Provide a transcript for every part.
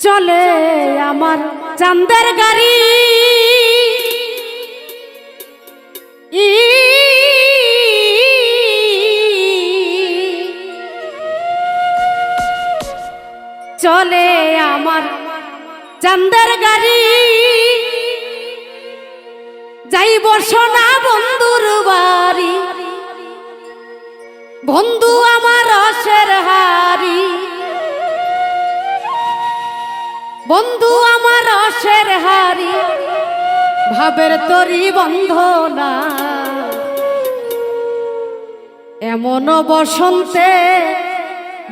চলে আমার চান্দের গাড়ি। চলে আমার চান্দের গাড়ি। যাইব সোনা বন্ধুর বাড়ি। বন্ধু আমার রসের হারি বন্ধু আমার রসের হারি ভাবের তরি বন্ধ না। এমন বসন্তে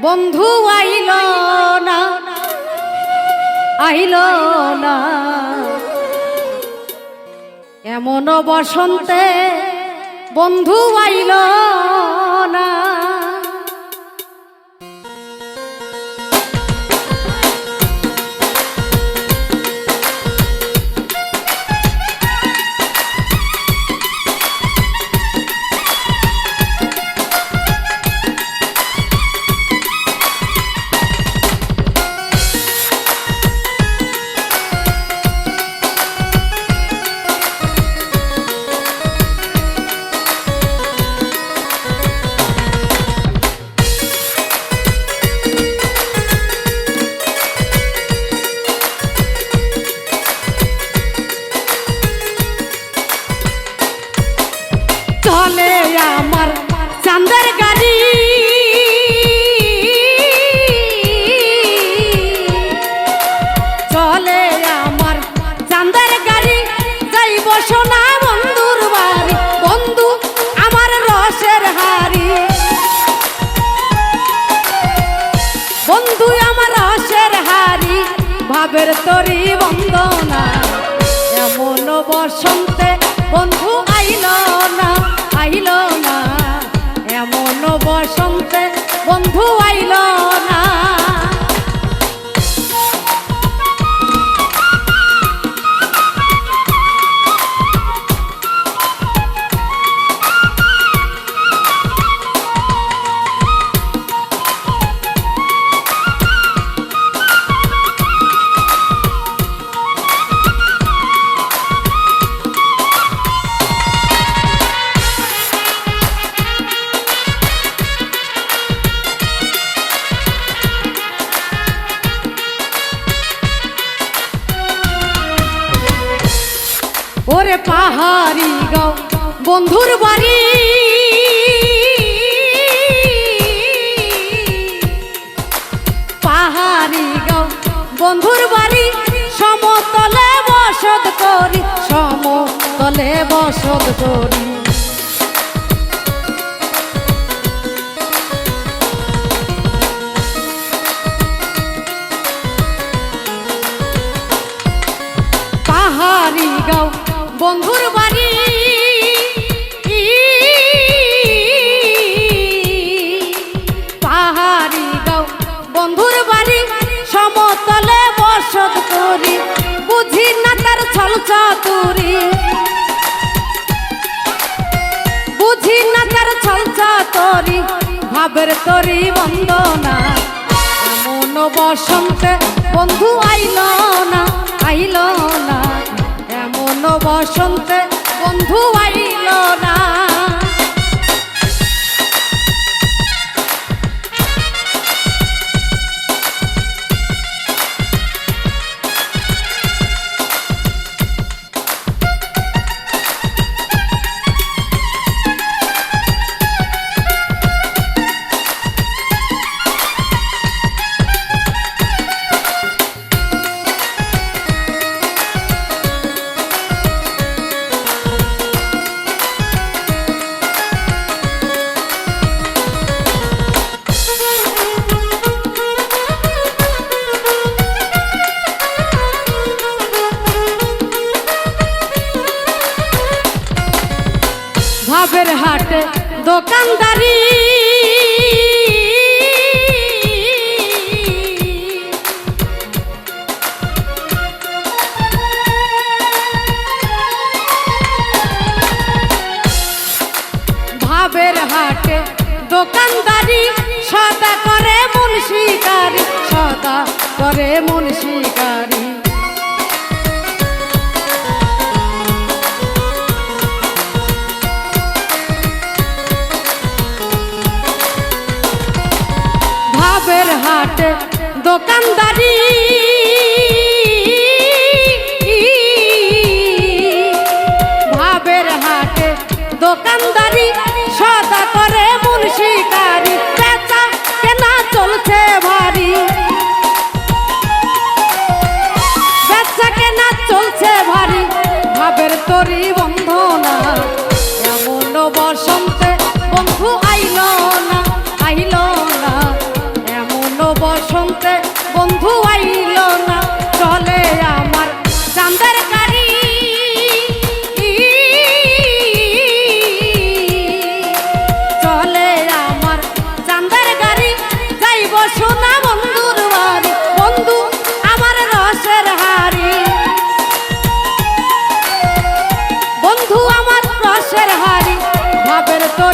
বন্ধু আইল না আইল না। এমন বসন্তে বন্ধু আইল না। ভাবের তরি বন্দনা। এমন বসন্তে বন্ধু আইল না আইল না। এমন বসন্তে বন্ধু আইল না। পাহাড়ি গাও বন্ধুর বাড়ি। পাহাড়ি গাও বন্ধুর বাড়ি সমতলে বসত করি সমতলে বসত করি। বন্ধুর বাড়ি। পাহাড়ি গাও, বন্ধুর বাড়ি। সমতলে বসত করি, বুঝি না তার ছল চাতুরি। বুঝি না তার ছল চাতুরি, ভাবের তরি বন্দনা। এমন বসন্তে বন্ধু আইল। বসন্তে বন্ধু আইল না। ভাবের হাটে দোকানদারি। ভাবের হাটে দোকানদারি সদা করে মুন্সিকারি সদা করে মুন্সিকারি